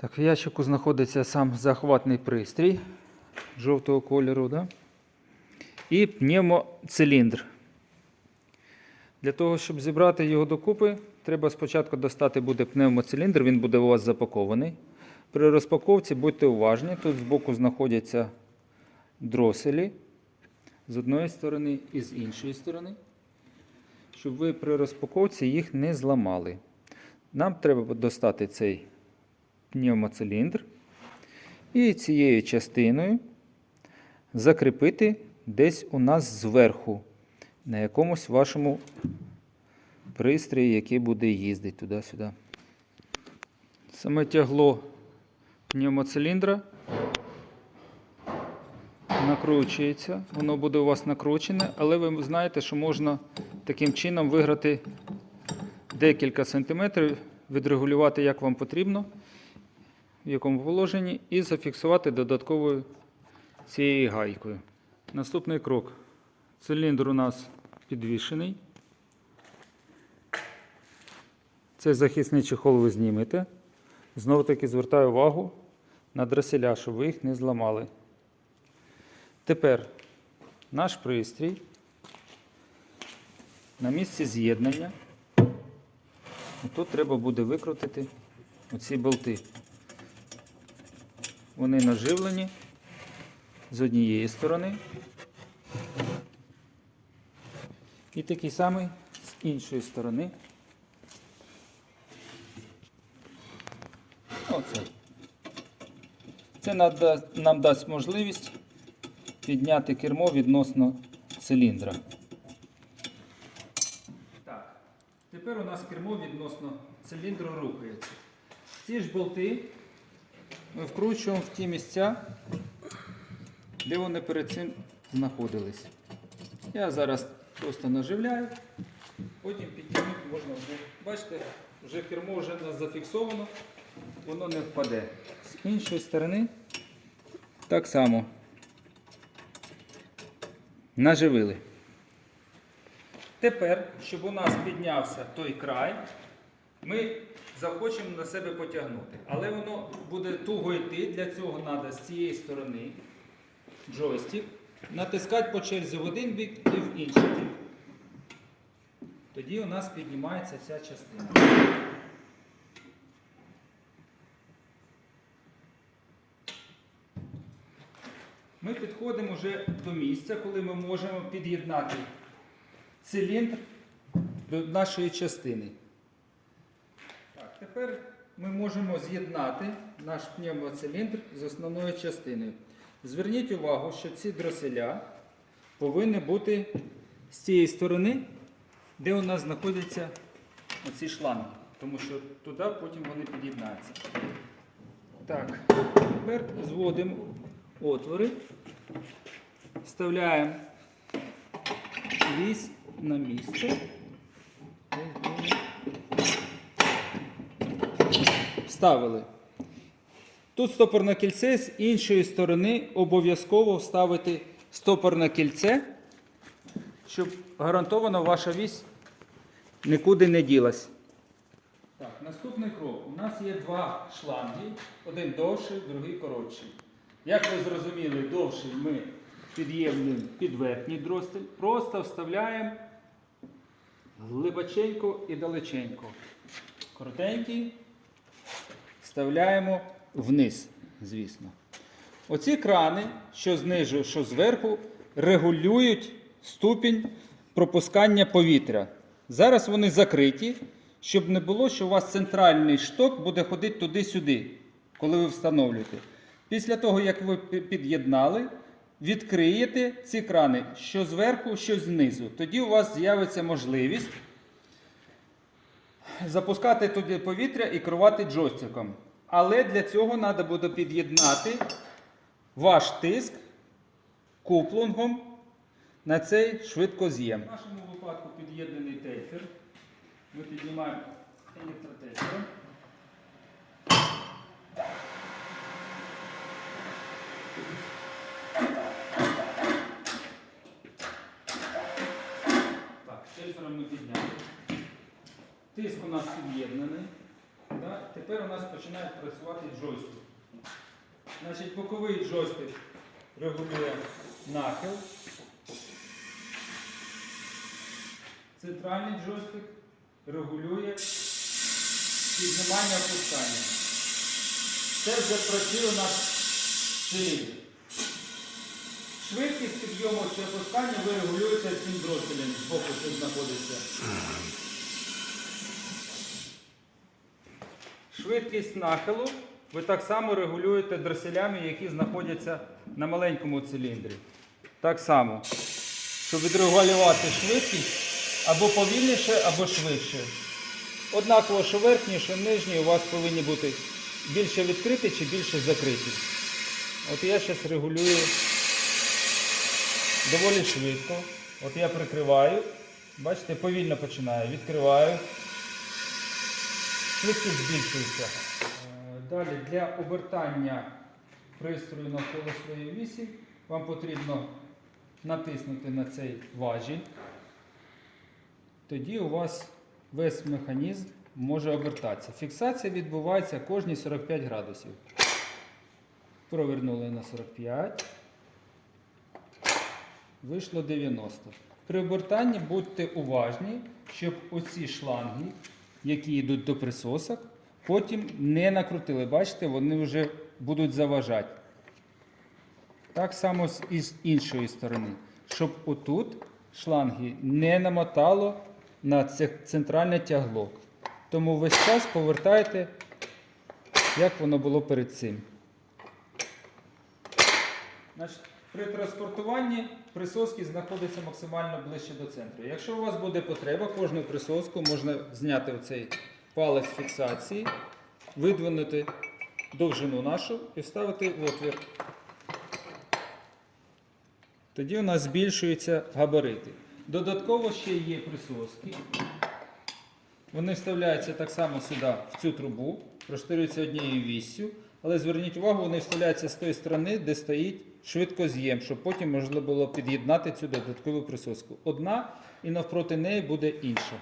Так, в ящику знаходиться сам захватний пристрій жовтого кольору, да? і пневмоциліндр. Для того, щоб зібрати його докупи, треба спочатку достати буде пневмоциліндр, він буде у вас запакований. При розпаковці будьте уважні, тут збоку знаходяться дроселі з одної сторони і з іншої сторони, щоб ви при розпаковці їх не зламали. Нам треба достати цей пневмоциліндр і цією частиною закріпити десь у нас зверху, на якомусь вашому пристрої, який буде їздити туди-сюди. Саме тягло пневмоциліндра накручується, воно буде у вас накручене, але ви знаєте, що можна таким чином виграти декілька сантиметрів, відрегулювати, як вам потрібно, в якому положенні, і зафіксувати додатковою цією гайкою. Наступний крок. Циліндр у нас підвішений. Цей захисний чехол ви знімете. Знову таки звертаю увагу на дреселя, щоб ви їх не зламали. Тепер наш пристрій на місці з'єднання. Тут треба буде викрутити оці болти. Вони наживлені з однієї сторони. І такий самий з іншої сторони. Оце. Це нам дасть можливість підняти кермо відносно циліндра. Тепер у нас кермо відносно циліндру рухається. Ці ж болти ми вкручуємо в ті місця, де вони перед цим знаходились. Я зараз просто наживляю, потім підтягнути можна вже. Бачите, вже кермо вже зафіксовано, воно не впаде. З іншої сторони так само наживили. Тепер, щоб у нас піднявся той край, ми захочемо на себе потягнути. Але воно буде туго йти, для цього треба з цієї сторони джойстик натискати по черзі в один бік і в інший бік. Тоді у нас піднімається ця частина. Ми підходимо вже до місця, коли ми можемо під'єднати циліндр до нашої частини. Тепер ми можемо з'єднати наш пневмоциліндр з основною частиною. Зверніть увагу, що ці дроселя повинні бути з цієї сторони, де у нас знаходяться оці шланги, тому що туди потім вони під'єднаються. Так, тепер зводимо отвори, вставляємо вісь на місце. Вставили. Тут стопорне кільце, з іншої сторони обов'язково вставити стопорне кільце, щоб гарантовано ваша вісь нікуди не ділась. Так, наступний крок. У нас є два шланги, один довший, другий коротший. Як ви зрозуміли, довший ми під'єднуємо під верхній дростель, просто вставляємо глибоченько і далеченько. Коротенький вставляємо вниз, звісно. Оці крани, що знизу, що зверху, регулюють ступінь пропускання повітря. Зараз вони закриті, щоб не було, що у вас центральний шток буде ходити туди-сюди, коли ви встановлюєте. Після того, як ви під'єднали, відкриєте ці крани, що зверху, що знизу. Тоді у вас з'явиться можливість запускати туди повітря і керувати джойстиком. Але для цього треба буде під'єднати ваш тиск куплунгом на цей швидкоз'єм. В нашому випадку під'єднаний тейфер. Ми піднімаємо електротейфером. Так, тейфером ми підняли. Тиск у нас під'єднаний. Тепер у нас починає працювати джойстик. Значить, боковий джойстик регулює нахил. Центральний джойстик регулює піднімання опускання. Це вже працює у нас циліндр. Швидкість підйому чи опускання ви регулюєте цим дротелем збоку, що знаходиться. Швидкість нахилу ви так само регулюєте дроселями, які знаходяться на маленькому циліндрі. Так само, щоб відрегулювати швидкість або повільніше, або швидше. Однаково, що верхні, що нижні у вас повинні бути більше відкриті чи більше закриті. От я зараз регулюю доволі швидко. От я прикриваю. Бачите, повільно починаю. Відкриваю. Швидкість збільшується. Е, Далі для обертання пристрою навколо своєї вісі вам потрібно натиснути на цей важіль. Тоді у вас весь механізм може обертатися. Фіксація відбувається кожні 45 градусів. Провернули на 45. Вийшло 90. При обертанні будьте уважні, щоб оці шланги, які йдуть до присосок, потім не накрутили. Бачите, вони вже будуть заважати. Так само з іншої сторони, щоб отут шланги не намотало на це центральне тягло. Тому весь час повертайте, як воно було перед цим. При транспортуванні присоски знаходяться максимально ближче до центру. Якщо у вас буде потреба, кожну присоску можна зняти оцей палець фіксації, видвинути довжину нашу і вставити в отвір. Тоді у нас збільшуються габарити. Додатково ще є присоски. Вони вставляються так само сюди, в цю трубу, проштирюються однією віссю, але зверніть увагу, вони вставляються з тої сторони, де стоїть швидкоз'єм, щоб потім можна було під'єднати цю додаткову присоску. Одна і навпроти неї буде інша.